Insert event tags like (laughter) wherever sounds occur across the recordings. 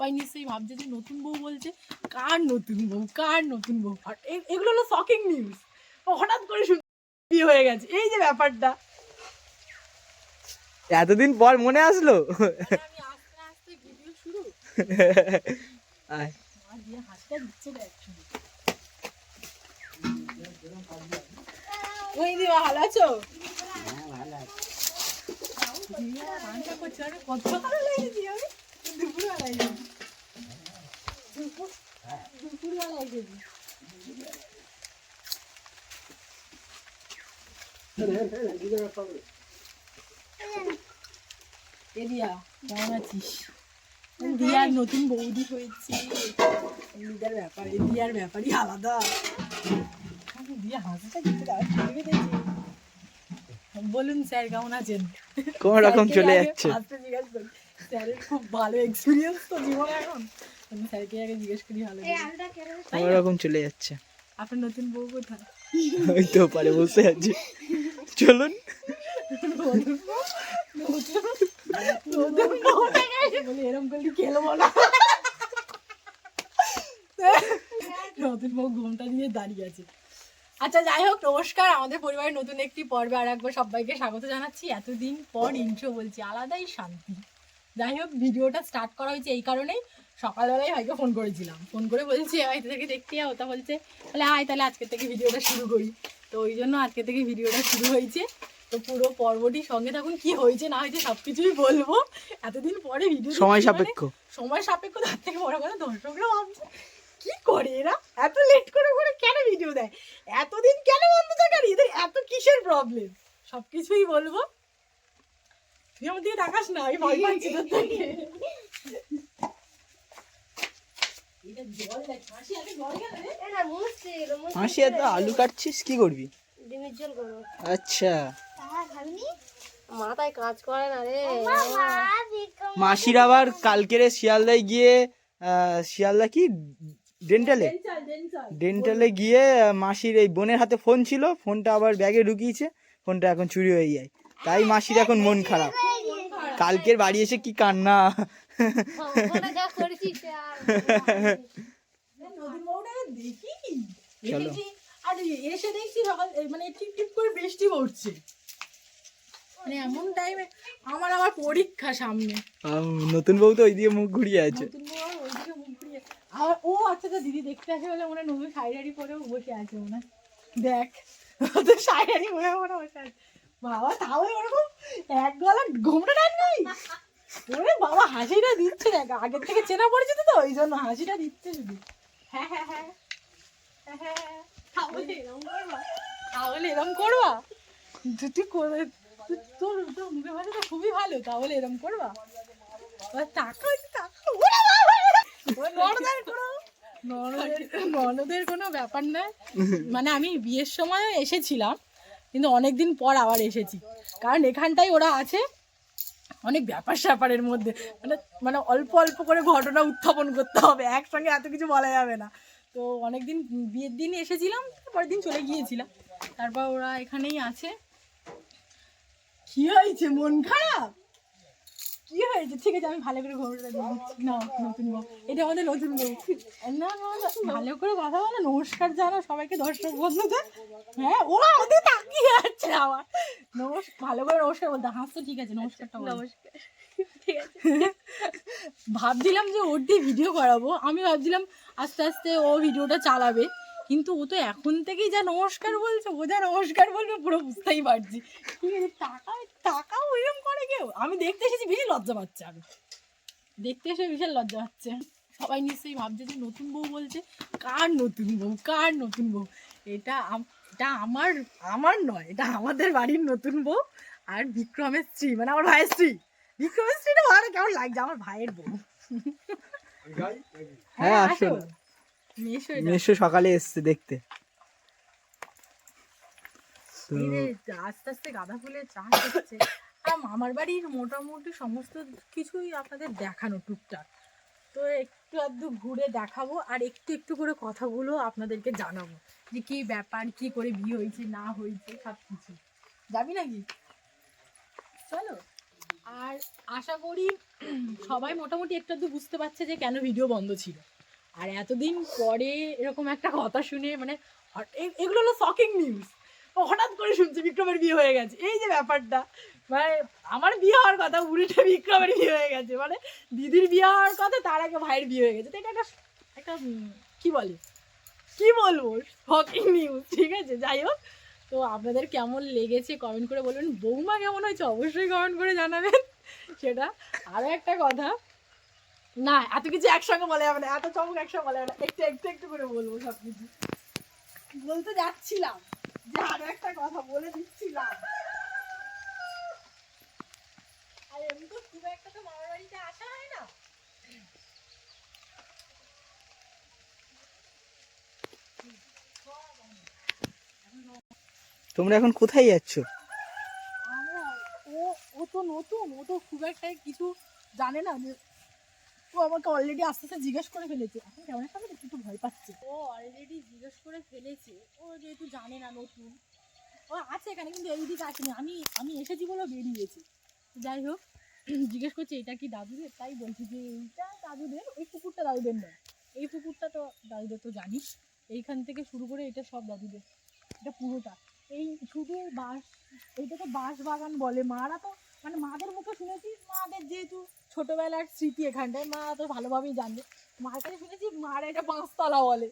সবাই নিশ্চয়ই ভাবছে যে নতুন বউ বলছে কার নতুন বউ কার নতুন বউ? আর এগুলো হলো শকিং নিউজ হঠাৎ করে বিয়ে হয়ে গেছে। এই যে ব্যাপারটা। এতদিন পর মনে আসলো? আমি আস্তে আস্তে ভিডিও শুরু। আয়। আর দিয়ে হাসিটা দিচ্ছে দেখ শুধু। ওই দিবা ভালো আছো? আরে কত দুপুরবেলায় কেমন আছিস? দিয়ার নতুন বৌদি হয়েছে। দিদার ব্যাপার দিয়ার ব্যাপারই আলাদা। দিয়া হাসিটা কিন্তু বলুন স্যার কেমন আছেন? কোন রকম চলে যাচ্ছে। স্যারের খুব ভালো এক্সপিরিয়েন্স তো জীবনে এখন। আমি স্যারকে আগে জিজ্ঞেস করি ভালো? রকম চলে যাচ্ছে। আপনার নতুন বউ কোথায়? ওই তো পারে বসে আছে। চলুন। এরম করলে খেলব না নতুন বউ ঘুমটা দিয়ে দাঁড়িয়ে আছে। আচ্ছা যাই হোক নমস্কার। আমাদের পরিবারের নতুন একটি পর্বে আর একবার সবাইকে স্বাগত জানাচ্ছি। এতদিন পর ইন্ট্রো বলছি আলাদাই শান্তি। যাই হোক ভিডিওটা স্টার্ট করা হয়েছে এই কারণেই। সকালবেলায় ভাইকে ফোন করেছিলাম। ফোন করে বলছি হয়তো থেকে দেখতে যাও। তা বলছে তাহলে আয় তাহলে আজকে থেকে ভিডিওটা শুরু করি। তো ওই জন্য আজকে থেকে ভিডিওটা শুরু হয়েছে। তো পুরো পর্বটি সঙ্গে থাকুন কি হয়েছে না হয়েছে সব কিছুই বলব। এতদিন পরে ভিডিও সময় সাপেক্ষ। সময় সাপেক্ষ তার থেকে বড় কথা দর্শকরা ভাবছে কি করে এরা? এত লেট করে করে কেন ভিডিও দেয়? এতদিন কেন বন্ধ থাকে? আর এদের এত কিসের প্রবলেম সব কিছুই বলব। তুই আমার দিকে তাকাস না আমি ভয় পাচ্ছি তোর থেকে হাসি এত আলু কাটছিস কি করবি? ডিমের ঝোল করব। আচ্ছা। মাথায় কাজ করে না রে। মাসির আবার কালকেরে শিয়ালদায় গিয়ে শিয়ালদা কি? ডেন্টালে। ডেন্টালে গিয়ে মাসির এই বোনের হাতে ফোন ছিল ফোনটা আবার ব্যাগে ঢুকিয়েছে ফোনটা এখন চুরি হয়ে যায়। তাই মাসির এখন মন খারাপ। কালকের বাড়ি এসে কি কান্না? দেখি দেখেছি আর এসে দেখছি সকাল মানে টিপ টিপ করে বৃষ্টি পড়ছে। মানে এমন টাইমে আমার আবার পরীক্ষা সামনে। নতুন বউ তো ওইদিকে মুখ ঘুরিয়ে আছে। নতুন বউ ওইদিকে মুখ ঘুরিয়ে আর ও আচ্ছা তা দিদি দেখতে আসে বলে মনে নতুন শাড়ি পরেও বসে আছে মনে। দেখ শাড়ি পরে মনে হয় বসে আছে। বাবা তাও ওরকম এক গলা ঘুমটা টানবি ওরে বাবা হাসিটা আগের থেকে চেনা পড়েছে তো ওই জন্য হাসিটা দিচ্ছে শুধু। হ্যাঁ হ্যাঁ হ্যাঁ। হ্যাঁ, হ্যাঁ, হ্যাঁ। তাহলে এরকম করবা। তাহলে এরকম করবা? তুই- তুই করে তোর তোর মুখে ভাষা তো খুবই ভালো তাহলে এরকম করবা? তাকাও তাকাও। ননদের কোনো ননদের ননদের কোনো ব্যাপার নয় মানে আমি বিয়ের সময় এসেছিলাম কিন্তু অনেকদিন পর আবার এসেছি। কারণ এখানটাই ওরা আছে অনেক ব্যাপার স্যাপারের মধ্যে। মানে মানে অল্প অল্প করে ঘটনা উত্থাপন করতে হবে, একসঙ্গে এত কিছু বলা যাবে না। তো অনেক দিন বিয়ের দিন এসেছিলাম, পরের দিন চলে গিয়েছিলাম। তারপর ওরা এখানেই আছে। কি হয়েছে? মন খারাপ? কি হয়েছে? ঠিক আছে আমি ভালো করে দিচ্ছি না নতুন বউ। এটা আমাদের নতুন বউ। না না না, ভালো করে কথা বলো নমস্কার জানো সবাইকে দর্শক বন্ধুদের। হ্যাঁ ও আমাদের তাকিয়ে যাচ্ছে আবার। নমস্কার ভালো করে নমস্কার বলতে হাসতো ঠিক আছে নমস্কারটা নমস্কার। ঠিক আছে। ভাবছিলাম যে ওর দিয়ে ভিডিও করাবো। আমি ভাবছিলাম আস্তে আস্তে ও ভিডিওটা চালাবে। কিন্তু ও তো এখন থেকেই যা নমস্কার বলছে ও যা নমস্কার বলবে পুরো বুঝতেই পারছি। ঠিক আছে টাকা টাকাও আমি দেখতে এসেছি বেশি লজ্জা পাচ্ছে আমি দেখতে এসে বিশাল লজ্জা পাচ্ছে। সবাই নিশ্চয়ই ভাবছে যে নতুন বউ বলছে কার নতুন বউ কার নতুন বউ? এটা এটা আমার আমার নয় এটা আমাদের বাড়ির নতুন বউ আর বিক্রমের স্ত্রী মানে আমার ভাইয়ের স্ত্রী। বিক্রমের স্ত্রীটা ভালো কেমন লাগছে আমার ভাইয়ের বউ। হ্যাঁ, আসো আসুন। মেশো সকালে এসছে দেখতে। আস্তে আস্তে গাঁদা ফুলের চাষ হচ্ছে আর মামার বাড়ির মোটামুটি সমস্ত কিছুই আপনাদের দেখানো টুকটাক। তো একটু আধটু ঘুরে দেখাবো আর একটু একটু করে কথাগুলো আপনাদেরকে জানাব যে কি ব্যাপার, কি করে বিয়ে হয়েছে, না হয়েছে সব কিছু যাবি নাকি? চলো। আর আশা করি সবাই মোটামুটি একটু আধটু বুঝতে পারছে যে কেন ভিডিও বন্ধ ছিল। আর এতদিন পরে এরকম একটা কথা শুনে মানে এগুলো হলো শকিং নিউজ হঠাৎ করে শুনছি বিক্রমের বিয়ে হয়ে গেছে। এই যে ব্যাপারটা। মানে আমার বিয়ে হওয়ার কথা, উল্টে বিক্রমের বিয়ে হয়ে গেছে। মানে দিদির বিয়ে হওয়ার কথা, তার আগে ভাইয়ের বিয়ে হয়ে গেছে। তো এটা একটা একটা কি বলে? কি বলব? শকিং নিউজ ঠিক আছে? যাই হোক। তো আপনাদের কেমন লেগেছে কমেন্ট করে বলবেন। বৌমা কেমন হয়েছে অবশ্যই কমেন্ট করে জানাবেন সেটা। আরও একটা কথা। না, এত কিছু একসঙ্গে বলে যাবে না। এত চমক একসঙ্গে বলে যাবে না। একটু একটু একটু করে বলব সব কিছু বলতে যাচ্ছিলাম যে আরও একটা কথা বলে দিচ্ছিলাম আর এমনি তো খুব একটা তো মামার বাড়িতে আসা হয় না? তোমরা এখন কোথায় যাচ্ছ? আমরা ও ও তো নতুন ও তো খুব একটা কিছু জানে না। ও আমাকে অলরেডি আস্তে আস্তে জিজ্ঞেস করে ফেলেছে। এখন কেমন একটা একটু ভয় পাচ্ছে। ও অলরেডি জিজ্ঞেস করে ফেলেছে। ও যেহেতু জানে না নতুন। ও আছে এখানে কিন্তু এই দিকে আসেনি। আমি আমি এসেছি বলে বেরিয়েছে। যাই হোক। জিজ্ঞেস করছে এটা কি দাদুদের? তাই বলছি যে এইটা দাদুদের ওই পুকুরটা দাদুদের নয়। এই পুকুরটা তো দাদুদের তো জানিস। এইখান থেকে শুরু করে এটা সব দাদুদের। এটা পুরোটা। এই শুধু বাঁশ এইটাকে বাঁশ বাগান বলে। মারা তো মানে মাদের মুখে শুনেছি মাদের যেহেতু ছোটবেলার স্মৃতি এখানটায় মা তো ভালোভাবেই জানবে। মার কাছে শুনেছি মারা এটা পাঁচতলা বলে।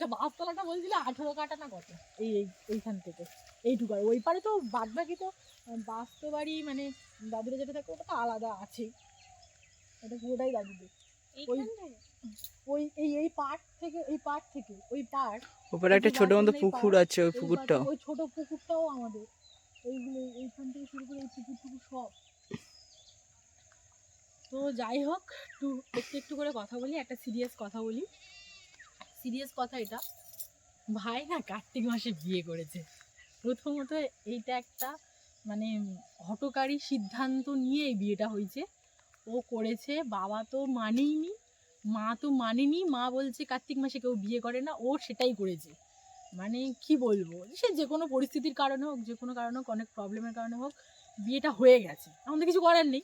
তা পাঁচতলাটা বলছিল আঠেরো কাটা না কত? এই এই এইখান থেকে। এইটুকু ওই পারে তো বাদ বাকি তো আহ, বাস্তু বাড়ি মানে দাদুরা যেটা থাকে ওটা তো আলাদা আছে এটা পুরোটাই দাদুদের। এইখানটায়? ওই এই এই পার্ট থেকে এই পার্ট থেকে ওই পার্ট ওপরে একটা ছোট মতো পুকুর আছে ওই পুকুরটাও। ওই ছোট পুকুরটাও আমাদের। এইগুলো এইখান থেকে শুরু করে এই পুকুর টুকুর সব। তো যাই হোক একটু একটু একটু করে কথা বলি একটা সিরিয়াস কথা বলি। সিরিয়াস কথা এটা। ভাই না কার্তিক মাসে বিয়ে করেছে। প্রথমত এইটা একটা মানে হটকারী সিদ্ধান্ত নিয়ে এই বিয়েটা হয়েছে। ও করেছে, বাবা তো মানেইনি, মা তো মানেনি, মা বলছে কার্তিক মাসে কেউ বিয়ে করে না, ও সেটাই করেছে। মানে কি বলব, সে যে কোনো পরিস্থিতির কারণে হোক, যে কোনো কারণে হোক, অনেক প্রবলেমের কারণে হোক, বিয়েটা হয়ে গেছে। আমাদের কিছু করার নেই।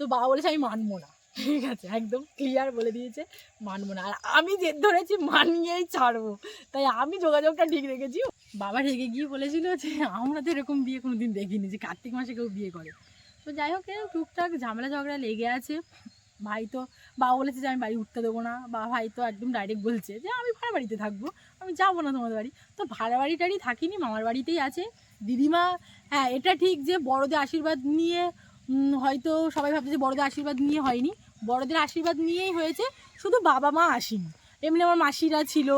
তো বাবা বলেছে, আমি মানবো না। ঠিক আছে, একদম ক্লিয়ার বলে দিয়েছে মানবো না। আর আমি জেদ ধরেছি মানিয়েই ছাড়বো। তাই আমি যোগাযোগটা ঠিক রেখেছি। বাবা রেগে গিয়ে বলেছিল যে, আমরা তো এরকম বিয়ে কোনো দিন দেখিনি যে কার্তিক মাসে কেউ বিয়ে করে। তো যাই হোক টুকটাক ঝামেলা ঝগড়া লেগে আছে। ভাই তো, বাবা বলেছে যে আমি বাড়ি উঠতে দেবো না। বা ভাই তো একদম ডাইরেক্ট বলছে যে, আমি ভাড়া বাড়িতে থাকব, আমি যাব না তোমাদের বাড়ি। তো ভাড়া বাড়ি টাড়ি থাকিনি, মামার বাড়িতেই আছে। দিদিমা হ্যাঁ এটা ঠিক যে বড়দের আশীর্বাদ নিয়ে হয়তো সবাই ভাবছে যে বড়দের আশীর্বাদ নিয়ে হয়নি। বড়দের আশীর্বাদ নিয়েই হয়েছে, শুধু বাবা মা আসেনি। এমনি আমার মাসিরা ছিল,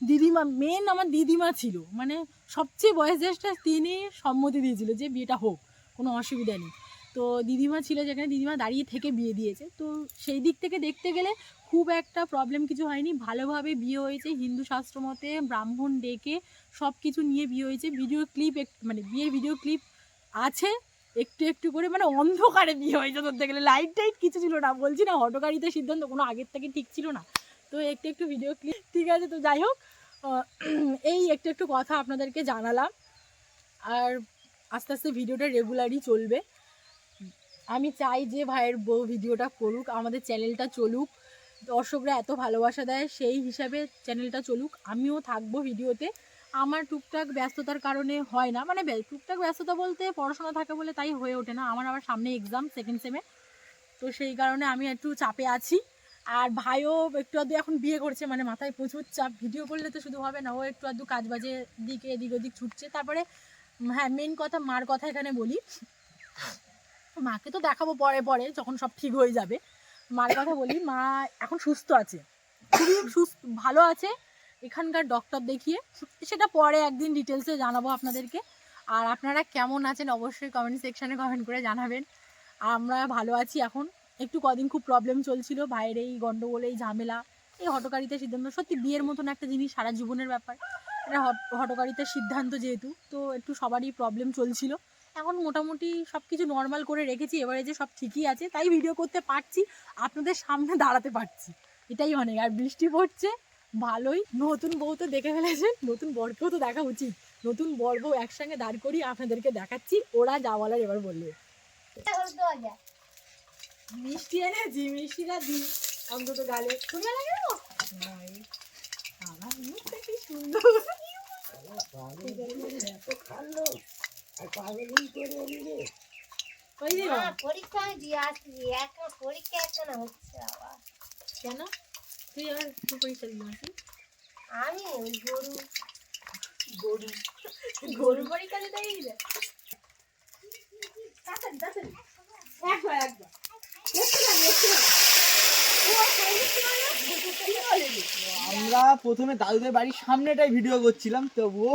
দিদিমা মেন আমার দিদিমা ছিল। মানে সবচেয়ে বয়স জ্যেষ্ঠ তিনি সম্মতি দিয়েছিল যে বিয়েটা হোক, কোনো অসুবিধা নেই। তো দিদিমা ছিল যেখানে, দিদিমা দাঁড়িয়ে থেকে বিয়ে দিয়েছে। তো সেই দিক থেকে দেখতে গেলে খুব একটা প্রবলেম কিছু হয়নি। ভালোভাবে বিয়ে হয়েছে, হিন্দু শাস্ত্র মতে ব্রাহ্মণ ডেকে সব কিছু নিয়ে বিয়ে হয়েছে। ভিডিও ক্লিপ মানে বিয়ের ভিডিও ক্লিপ আছে। একটু একটু করে মানে অন্ধকারে বিয়ে হয়েছে ধরতে গেলে। লাইট টাইট কিছু ছিল না। বলছি না, হটকারিতে সিদ্ধান্ত কোনো আগের থেকে ঠিক ছিল না। তো একটু একটু ভিডিও ক্লিপ ঠিক আছে? তো যাই হোক এই একটু একটু কথা আপনাদেরকে জানালাম। আর আস্তে আস্তে ভিডিওটা রেগুলারই চলবে। আমি চাই যে ভাইয়ের বউ ভিডিওটা করুক, আমাদের চ্যানেলটা চলুক। দর্শকরা এত ভালোবাসা দেয়, সেই হিসাবে চ্যানেলটা চলুক। আমিও থাকব ভিডিওতে আমার টুকটাক ব্যস্ততার কারণে হয় না। মানে টুকটাক ব্যস্ততা বলতে পড়াশোনা থাকে বলে তাই হয়ে ওঠে না। আমার আবার সামনে এক্সাম সেকেন্ড সেমে তো সেই কারণে আমি একটু চাপে আছি। আর ভাইও একটু আধটু এখন বিয়ে করছে মানে মাথায় প্রচুর চাপ। ভিডিও করলে তো শুধু হবে না, ও একটু আধটু কাজ বাজে দিকে এদিক ওদিক ছুটছে। তারপরে হ্যাঁ মেন কথা মার কথা এখানে বলি। মাকে তো দেখাবো পরে পরে, যখন সব ঠিক হয়ে যাবে। মার কথা বলি, মা এখন সুস্থ আছে। খুবই সুস্থ, ভালো আছে। এখানকার ডক্টর দেখিয়ে সেটা পরে একদিন ডিটেলসে জানাব আপনাদেরকে। আর আপনারা কেমন আছেন অবশ্যই কমেন্ট সেকশানে কমেন্ট করে জানাবেন। আর আমরা ভালো আছি এখন। একটু কদিন খুব প্রবলেম চলছিল ভাইয়ের এই গণ্ডগোল এই ঝামেলা, এই হটকারিতার সিদ্ধান্ত। সত্যি বিয়ের মতন একটা জিনিস সারা জীবনের ব্যাপার। এটা হট- হটকারিতার সিদ্ধান্ত যেহেতু, তো একটু সবারই প্রবলেম চলছিল। এখন মোটামুটি সব কিছু নর্মাল করে রেখেছি। এবারে যে সব ঠিকই আছে, তাই ভিডিও করতে পারছি, আপনাদের সামনে দাঁড়াতে পারছি। এটাই অনেক আর বৃষ্টি পড়ছে ভালোই নতুন বউ তো দেখে ফেলেছেন নতুন বরকেও তো দেখা উচিত। নতুন বর বউ একসঙ্গে দাঁড় করিয়ে আপনাদেরকে দেখাচ্ছি ওরা যা বলার এবার বলবে। মিষ্টি এনেছি মিষ্টিটা দিই অন্তত গালে তুমি লাগে আমার মুখটা কি সুন্দর। ওই যে পরীক্ষা দিয়ে আসছি এখন পরীক্ষা এখন হচ্ছে আবার কেন? তুই আর নাকি আমি ওই গরু। গরু। গরু তাড়াতাড়ি তাড়াতাড়ি। একবার একবার। কি বলে? আমরা প্রথমে দাদুদের বাড়ির সামনেটাই ভিডিও করছিলাম তো ও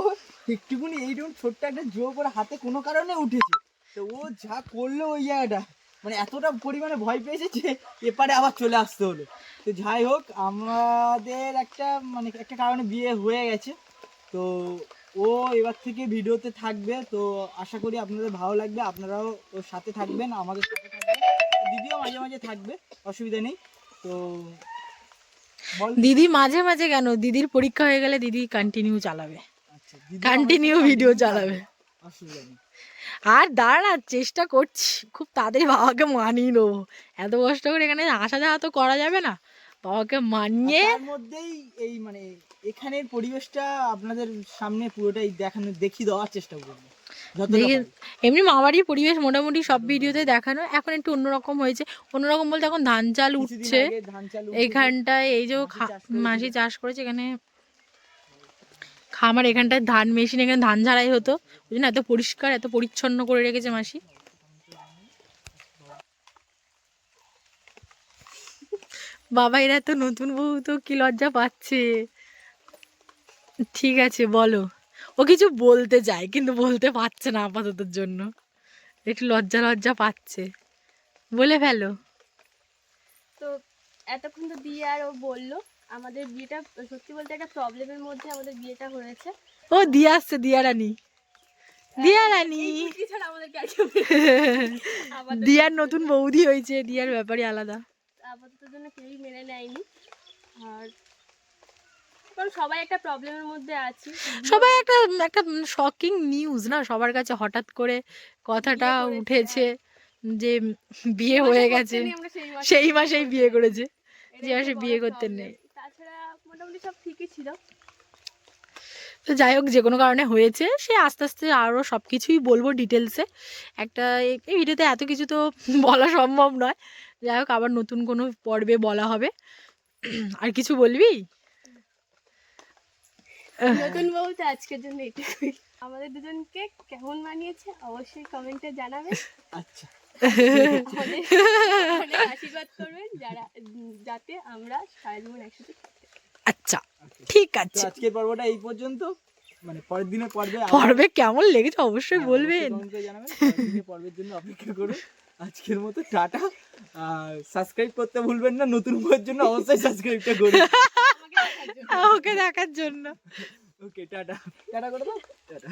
একটুকুনি এইরকম ছোট্ট একটা জো করে হাতে কোনো কারণে উঠেছে। তো ও যা করল ওই জায়গাটা। মানে এতটা পরিমাণে ভয় পেয়েছে যে এপারে আবার চলে আসতে হলো। তো যাই হোক আমাদের একটা মানে একটা কারণে বিয়ে হয়ে গেছে। তো ও এবার থেকে ভিডিওতে থাকবে। তো আশা করি আপনাদের ভালো লাগবে। আপনারাও ওর সাথে থাকবেন আমাদের সাথে থাকবেন। দিদিও মাঝে মাঝে থাকবে অসুবিধা নেই। তো দিদি মাঝে মাঝে কেন? দিদির পরীক্ষা হয়ে গেলে দিদি কন্টিনিউ চালাবে। আচ্ছা কন্টিনিউ ভিডিও চালাবে। অসুবিধা নেই। আর দাঁড়া চেষ্টা করছি। খুব তাড়াতাড়ি বাবাকে মানিয়ে নেব। এত কষ্ট করে এখানে আসা যাওয়া তো করা যাবে না। বাবাকে মানিয়ে তার মধ্যেই এই মানে এখানের পরিবেশটা আপনাদের সামনে পুরোটাই দেখানো দেখিয়ে দেওয়ার চেষ্টা করব। এমনি মামারই পরিবেশ মোটামুটি সব ভিডিওতে দেখানো। এখন একটু অন্যরকম হয়েছে। অন্যরকম বলতে এখন ধান চাল উঠছে। এইখানটায় এই যে মাসি চাষ করেছে এখানে খামার এখানটায় ধান মেশিন, এখানে ধান ঝাড়াই হতো। ওই জন্য এত পরিষ্কার, এত পরিচ্ছন্ন করে রেখেছে মাসি। বাবা, এরা তো নতুন বউ, তো কি লজ্জা পাচ্ছে। ঠিক আছে, বলো। ও কিছু বলতে চায় কিন্তু বলতে পারছে না আপাততর জন্য। একটু লজ্জা লজ্জা পাচ্ছে। বলে ফেলো। তো এতক্ষণ তো দিয়ে আর ও বলল। আমাদের বিয়েটা সত্যি বলতে একটা প্রবলেমের মধ্যে আমাদের বিয়েটা হয়েছে। ও দিয়ে আসছে দিয়া রানী। দিয়া রানী। (laughs) দিয়ার নতুন বৌদি হয়েছে দিয়ার ব্যাপারে আলাদা। আপাতত জন্য কেউই মেনে নেয়নি। আর সবাই একটা প্রবলেমের মধ্যে আছি। সবাই একটা একটা শকিং নিউজ না? সবার কাছে হঠাৎ করে কথাটা উঠেছে যে বিয়ে হয়ে গেছে। সেই মাসেই বিয়ে করেছে। এটাই যে মাসে বিয়ে করতে নেই। মোটামুটি সব ঠিকই ছিল। তো যাই হোক যে কোনো কারণে হয়েছে। সে আস্তে আস্তে আরও সব কিছুই বলব ডিটেলসে একটা এই ভিডিওতে এত কিছু তো (laughs) বলা সম্ভব নয়। যাই হোক আবার নতুন কোনো পর্বে বলা হবে। আর কিছু বলবি? নতুন বউ তো আজকের জন্য এটুকুই। আমাদের দুজনকে কেমন মানিয়েছে অবশ্যই কমেন্টে জানাবে। আচ্ছা। আশীর্বাদ করবেন যারা যাতে আমরা সারা জীবন একসাথে। আচ্ছা ঠিক আছে। আজকের পর্বটা এই পর্যন্ত। মানে পরের দিনের পর্বে পর্বে কেমন লেগেছে অবশ্যই হ্যাঁ, বলবেন। পর্বের জন্য অপেক্ষা করুন। আজকের মতো টাটা। আর সাবস্ক্রাইব করতে ভুলবেন না নতুন বইয়ের জন্য অবশ্যই সাবস্ক্রাইবটা করুন। ওকে দেখার জন্য। ওকে টাটা। টাটা করে দাও। টাটা।